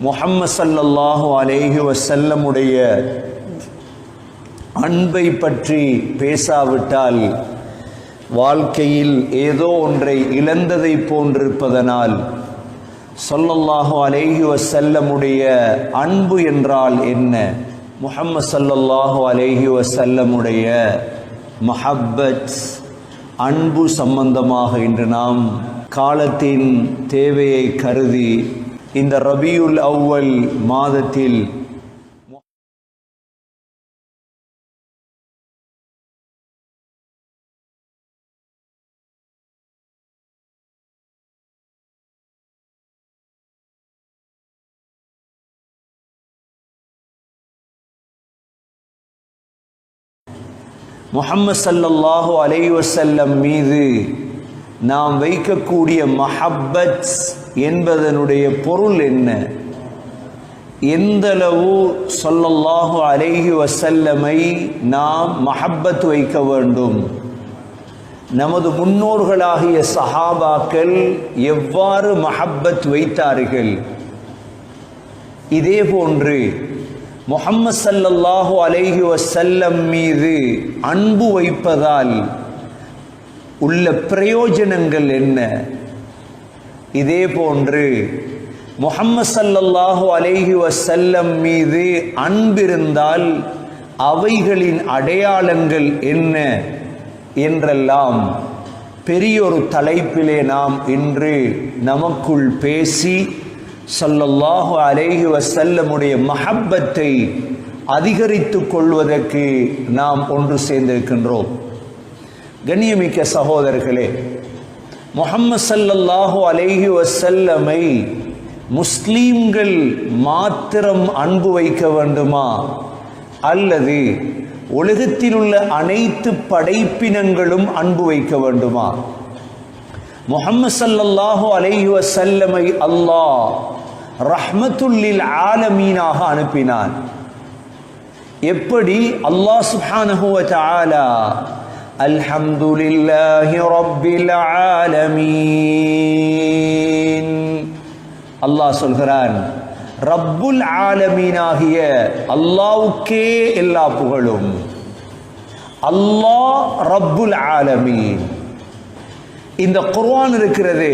முஹம்மது சல்லல்லாஹு அலேஹி வசல்லமுடைய அன்பை பற்றி பேசாவிட்டால் வாழ்க்கையில் ஏதோ ஒன்றை இழந்ததை போன்றிருப்பதனால் சொல்லல்லாஹு அலேஹி வசல்லமுடைய அன்பு என்றால் என்ன? முஹம்மது சல்லல்லாஹு அலேஹி வசல்லமுடைய மஹப்பத் அன்பு சம்பந்தமாக இன்று நாம் காலத்தின் தேவையை கருதி இந்த ரபியுல் அவ்வல் மாதத்தில் முஹம்மது ஸல்லல்லாஹு அலைஹி வஸல்லம் மீது நாம் வைக்கக்கூடிய மஹப்பத் என்பதனுடைய பொருள் என்ன? எந்தளவு சொல்லல்லாஹு அலேஹி வசல்லமை நாம் மஹப்பத் வைக்க வேண்டும்? நமது முன்னோர்களாகிய சஹாபாக்கள் எவ்வாறு மஹப்பத் வைத்தார்கள்? இதே போன்று முகம்மது சல்லல்லாஹு அலேஹி வசல்லம் மீது அன்பு வைப்பதால் உள்ள பிரயோஜனங்கள் என்ன? இதே போன்று முகம்மது சல்லல்லாஹு அலைஹி வசல்லம் மீது அன்பிருந்தால் அவைகளின் அடையாளங்கள் என்ன என்றெல்லாம் பெரியொரு தலைப்பிலே நாம் இன்று நமக்குள் பேசி ஸல்லல்லாஹு அலைஹி வசல்லமுடைய மஹப்பத்தை அதிகரித்து கொள்வதற்கு நாம் ஒன்று சேர்ந்திருக்கின்றோம். கண்ணியமிக்க சகோதரர்களே முகம்மது சல்லல்லாஹு அலைஹி வசல்லமை முஸ்லீம்கள் மாத்திரம் அன்பு வைக்க வேண்டுமா? அல்லது உலகத்தில் உள்ள அனைத்து படைப்பினங்களும் அன்பு வைக்க வேண்டுமா? முகம்மது சல்லல்லாஹு அலைஹி வசல்லமை அல்லாஹ் ரஹ்மத்துல்லில் ஆலமீனாக அனுப்பினான். எப்படி? அல்லாஹ் சுஹானஹுவ வ தஆலா அல்ஹம்துலில்லாஹி ரப்பில் ஆலமீன். அல்லாஹ் சொல்கிறான் ரப்புல் ஆலமீனாகிய அல்லாவுக்கே எல்லா புகழும். அல்லாஹ் ரப்புல் ஆலமீன். இந்த குர்ஆன் இருக்கிறது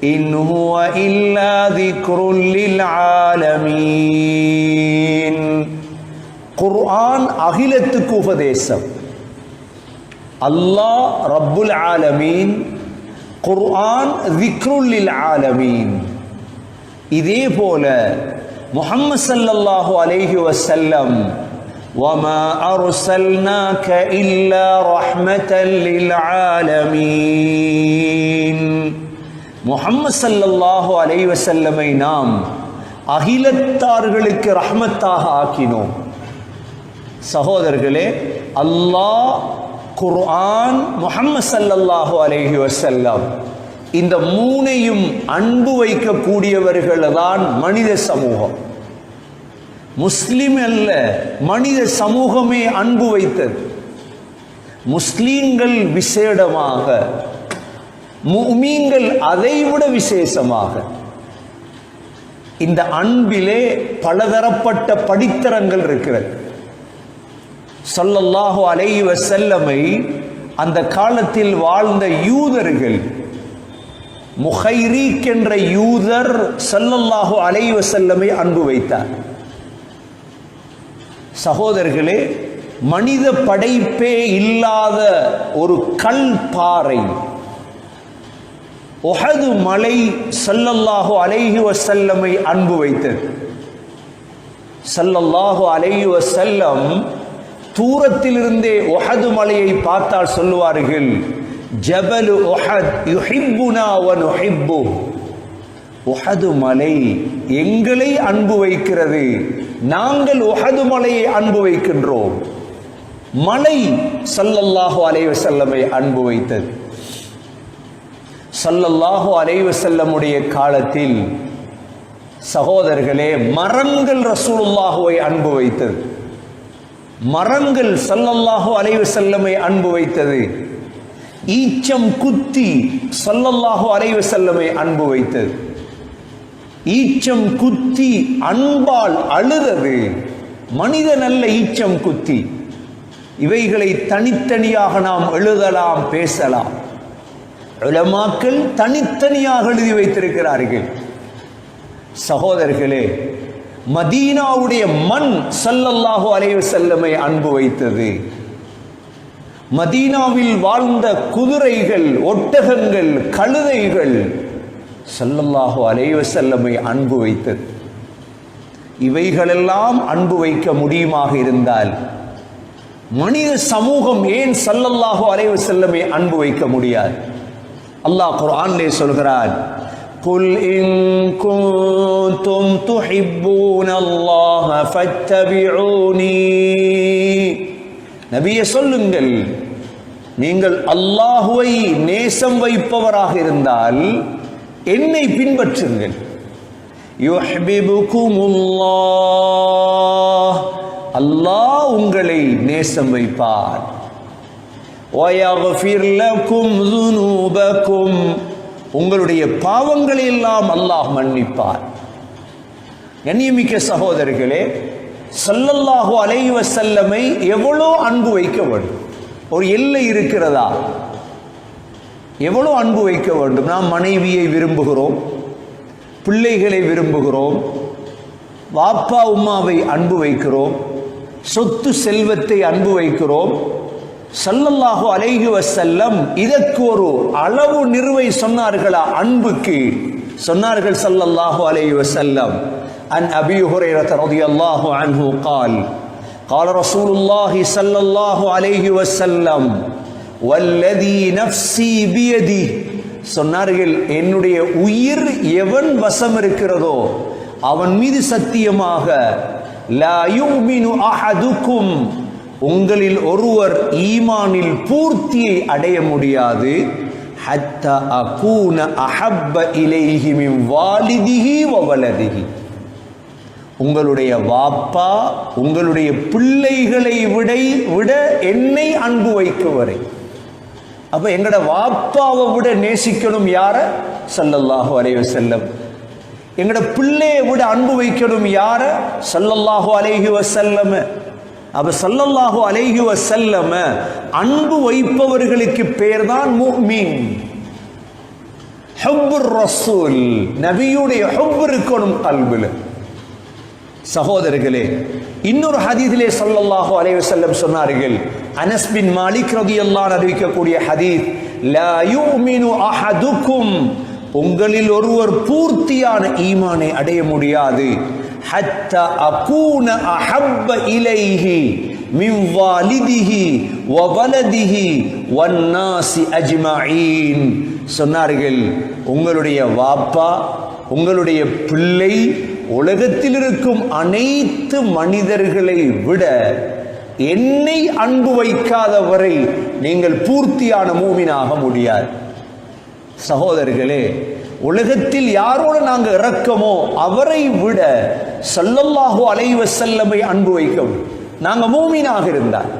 இன் ஹுவ இல்லா திக்ருல் ஆலமீன். குர்ஆன் அகிலத்துக்கு உபதேசம். அல்லாஹ் ரப்புல் ஆலமீன் குர்ஆன் திக்ருல் லில் ஆலமீன் இதே போல முஹம்மது ஸல்லல்லாஹு அலைஹி வஸல்லம் وما أرسلناك إلا رحمة للعالمين முஹம்மது ஸல்லல்லாஹு அலைஹி வஸல்லமை நாம் அகிலத்தார்களுக்கு ரஹ்மத்தாக ஆக்கினோம் சகோதரர்களே அல்லாஹ் குர்ஆன் முஹம்மது சல்லல்லாஹு அலைஹி வஸல்லம். இந்த மூனையும் அன்பு வைக்கக்கூடியவர்கள் தான் மனித சமூகம். முஸ்லிம் அல்ல மனித சமூகமே அன்பு வைத்தது. முஸ்லீம்கள் விசேடமாக முமீன்கள் அதைவிட விசேஷமாக. இந்த அன்பிலே பலதரப்பட்ட படித்தரங்கள் இருக்கிறது. சொல்லல்லாஹு அலை வசல்லமை அந்த காலத்தில் வாழ்ந்த யூதர்கள் முஹைரீக் என்ற யூதர் சல்லல்லாஹு அலை வசல்லமை அன்பு வைத்தார். சகோதரர்களே மனித படைப்பே இல்லாத ஒரு கல் பாறை. ஒஹது மலை சல்லல்லாஹு அலைஹி வசல்லமை அன்பு வைத்தது. சல்லல்லாஹு அலைஹி வசல்லம் தூரத்திலிருந்தே ஒஹது மலையை பார்த்தால் சொல்லுவார்கள் ஜபலு ஒஹத் யுஹிப்புனா வ நுஹிப்பு உஹது மலை எங்களை அன்பு வைக்கிறது நாங்கள் உஹது மலையை அன்பு வைக்கின்றோம். மலை சல்லல்லாஹு அலைவ செல்லமை அன்பு வைத்தது. சல்லல்லாஹு அலைவ செல்லமுடைய காலத்தில் சகோதரர்களே மரங்கள் ரசூலுல்லாஹுவை அன்பு வைத்தது. மரங்கள் சல்லல்லாஹு அலைவு செல்லமை அன்பு வைத்தது. ஈச்சம் குத்தி சல்லல்லாஹு அலைவு செல்லமை அன்பு வைத்தது. ஈச்சம் குத்தி அன்பால் அழுதது. மனித நல்ல ஈச்சம் குத்தி. இவைகளை தனித்தனியாக நாம் எழுதலாம் பேசலாம். உலமாக்கள் தனித்தனியாக எழுதி வைத்திருக்கிறார்கள். சகோதரர்களே மதீனாவுடைய மண் சல்லல்லாஹு அலைய செல்லமை அன்பு வைத்தது. மதீனாவில் வாழ்ந்த குதிரைகள் ஒட்டகங்கள் கழுதைகள் சல்லல்லாஹு அலைய செல்லமை அன்பு வைத்தது. இவைகளெல்லாம் அன்பு வைக்க முடியுமாக இருந்தால் மனித சமூகம் ஏன் சல்லல்லாஹு அலைய செல்லமை அன்பு வைக்க முடியாது? அல்லாஹ் குர்ஆனிலே சொல்கிறான் قل إن كنتم تحبون الله فاتبعوني நபியே சொல்லுங்கள் நீங்கள் அல்லாஹுவை நேசம் வைப்பவராக இருந்தால் என்னை பின்பற்றுங்கள் யுஹ்பிபுகுமுல்லாஹ் அல்லாஹ் உங்களை நேசம் வைப்பார் وَيَغْفِرْ لَكُمْ ذُنُوبَكُمْ உங்களுடைய பாவங்களை எல்லாம் அல்லாஹ் மன்னிப்பார். கண்ணியமிக்க சகோதரர்களே சல்லல்லாஹு அலைவ செல்லமை எவ்வளோ அன்பு வைக்க வேண்டும்? ஒரு எல்லை இருக்கிறதா? எவ்வளோ அன்பு வைக்க வேண்டும்? நாம் மனைவியை விரும்புகிறோம் பிள்ளைகளை விரும்புகிறோம் வாப்பா உம்மாவை அன்பு வைக்கிறோம் சொத்து செல்வத்தை அன்பு வைக்கிறோம் சல்லல்லாஹு அலைஹி வஸல்லம் இதற்கு ஒரு அளவு நிறுவை சொன்னார்களா அன்புக்கு சொன்னார்கள் சல்லல்லாஹு அலைஹி வஸல்லம் அன் அபி ஹுரைரத ரலியல்லாஹு அன்ஹு قال قال رسول الله صلى الله عليه وسلم والذي نفسي بيده சொன்னார்கள் என்னுடைய உயிர் எவன் வசம் இருக்கிறதோ அவன் மீது சத்தியமாக லா யுமினு அஹதுக்கும் உங்களில் ஒருவர் ஈமானில் பூர்த்தியை அடைய முடியாது. ஹத்த அகூன அஹப்ப இலைஹி மின் வவலதிகி உங்களுடைய வாப்பா உங்களுடைய பிள்ளைகளை விட விட என்னை அன்பு வைக்கும் வரை அப்ப எங்கட வாப்பாவை விட நேசிக்கணும் யார? சல்லல்லாஹு அலைஹி செல்லம் எங்கட பிள்ளையை விட அன்பு வைக்கணும் யார? சல்லல்லாஹு அலைஹி செல்லம் அப்ப சல்லல்லாஹு அலைஹி வசல்லம அன்பு வைப்பவர்களுக்கு பேர் தான் முஹ்மீன் ஹுப்புர் ரசூல். நபியுடைய ஹுப் இருக்கணும் கல்வில. சகோதரர்களே இன்னொரு ஹதீதிலே சல்லல்லாஹு அலைஹி வஸல்லம் சொன்னார்கள். அனஸ் பின் மாலிக் ரதியல்லாஹு அன்ஹு அறிவிக்கக்கூடிய ஹதீஸ் லா யுமினு அஹதுக்கும் உங்களில் ஒருவர் பூர்த்தியான ஈமானை அடைய முடியாது. ஹத்த அகூன அஹப்ப இலைஹி மின் வாலிதிஹி வ வன்னாசி சொன்னார்கள் உங்களுடைய வாப்பா உங்களுடைய பிள்ளை உலகத்தில் இருக்கும் அனைத்து மனிதர்களை விட என்னை அன்பு வைக்காதவரை நீங்கள் பூர்த்தியான மூவினாக முடியாது. சகோதரர்களே உலகத்தில் யாரோடு நாங்கள் இறக்கமோ அவரை விட சல்லல்லாஹு அலைவ செல்லமை அன்பு வைக்கவும் நாங்க மூமீனாக இருந்தால்.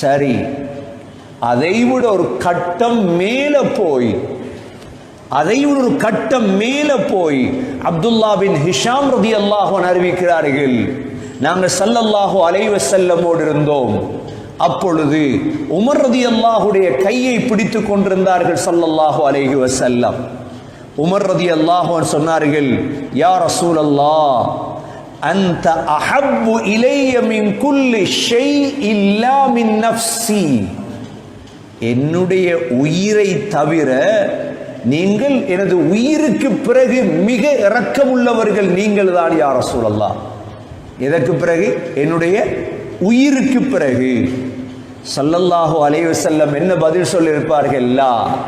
சரி அதை விட ஒரு கட்டம் மேல போய் அதை விட ஒரு கட்டம் மேல போய் அப்துல்லா பின் ஹிஷாம் ரதி அல்லாஹன் அறிவிக்கிறார்கள் நாங்கள் சல்லல்லாஹு அலைவ செல்லமோடு இருந்தோம். அப்பொழுது உமர் ரதி அல்லாஹுடைய கையை பிடித்து கொண்டிருந்தார்கள் சல்லல்லாஹு அலைஹி வசல்லம் உமர் ரதி அல்லாஹன் சொன்னார்கள் யா ரசூல் அல்லா அந்த அஹப்பு இலைய மின் குல்லி ஷெய் இல்லா மின் நஃப்சி என்னுடைய உயிரை தவிர நீங்கள் எனது உயிருக்கு பிறகு மிக இரக்கமுள்ளவர்கள் நீங்கள் தான் யார் சூழல்லா எதற்கு பிறகு? என்னுடைய உயிருக்கு பிறகு. சல்லல்லாஹு அலைஹி செல்லம் என்ன பதில் சொல்லியிருப்பார்கள்? லா.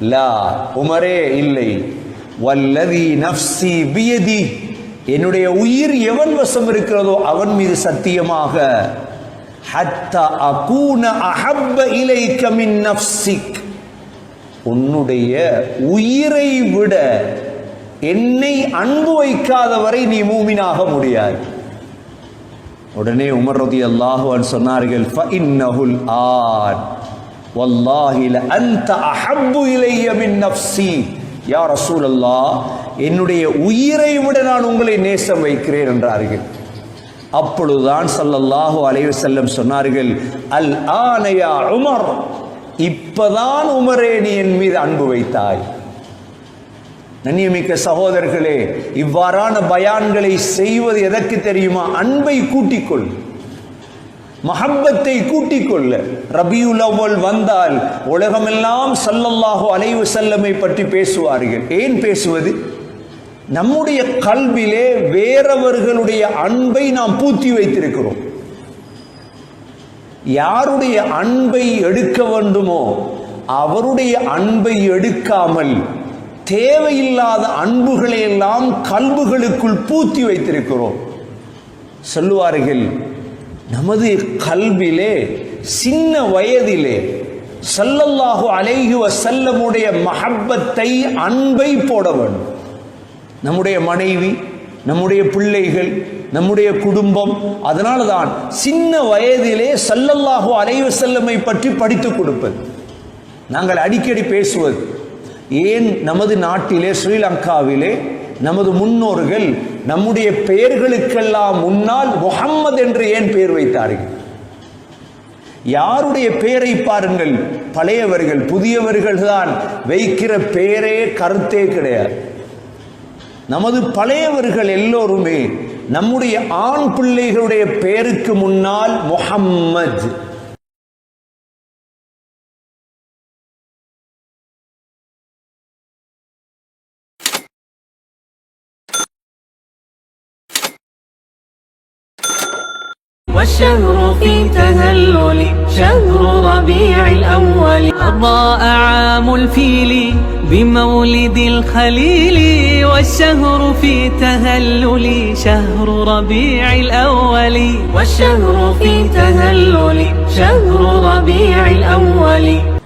லா. உமரே இல்லை. வல்லதி நஃப்சி பியதி. என்னுடைய உயிர் எவன் வசம் இருக்கிறதோ அவன் மீது சத்தியமாக. ஹத்தா அகூன அஹப்ப இலைக்க மின் நஃப்சிக் உன்னுடைய உயிரை விட என்னை அன்பு வைக்காதவரை நீ மூமினாக முடியாது. உடனே உமர் ரதி அல்லாஹுவான் சொன்னார்கள் ஃபஇன்னஹுல் ஆன். வல்லாஹில லஅன்த அஹப்பு இலைய மின் நஃப்சி யா ரசூலல்லா என்னுடைய உயிரை விட நான் உங்களை நேசம் வைக்கிறேன் என்றார்கள். அப்பொழுதுதான் சல்லல்லாஹு அலைஹி செல்லம் சொன்னார்கள் அல் ஆனையா உமர். இப்பதான் உமரே நீ என் மீது அன்பு வைத்தாய். நன்னியமிக்க சகோதரர்களே இவ்வாறான பயான்களை செய்வது எதற்கு தெரியுமா? அன்பை கூட்டிக்கொள். மஹப்பத்தை கூட்டிக் கொள்ள ரபியுல் அவ்வல் வந்தால் உலகமெல்லாம் சல்லல்லாஹோ அலைவு செல்லமை பற்றி பேசுவார்கள். ஏன் பேசுவது? நம்முடைய கல்விலே வேறவர்களுடைய அன்பை நாம் பூத்தி வைத்திருக்கிறோம். யாருடைய அன்பை எடுக்க வேண்டுமோ அவருடைய அன்பை எடுக்காமல் தேவையில்லாத அன்புகளை எல்லாம் கல்புகளுக்குள் பூத்தி வைத்திருக்கிறோம். சொல்லுவார்கள் நமது கல்விலே சின்ன வயதிலே சல்லல்லாஹு அலைஹி செல்லமுடைய மஹப்பத்தை அன்பை போட வேண்டும். நம்முடைய மனைவி நம்முடைய பிள்ளைகள் நம்முடைய குடும்பம் அதனால தான் சின்ன வயதிலே சல்லல்லாஹு அலைவ செல்லமை பற்றி படித்துக் கொடுப்பது. நாங்கள் அடிக்கடி பேசுவது ஏன் நமது நாட்டிலே ஸ்ரீலங்காவிலே நமது முன்னோர்கள் நம்முடைய பெயர்களுக்கெல்லாம் முன்னால் முகம்மது என்று ஏன் பெயர் வைத்தார்கள்? யாருடைய பெயரை பாருங்கள்? பழையவர்கள் புதியவர்கள் தான் வைக்கிற பெயரே கருத்தே கிடையாது. நமது பழையவர்கள் எல்லோருமே நம்முடைய ஆண் பிள்ளைகளுடைய பெயருக்கு முன்னால் முகம்மது والشهر في تهلل شهر ربيع الأول. أضاء عام الفيل بمولد الخليل والشهر في تهلل شهر ربيع الأول. والشهر في تهلل شهر ربيع الأول.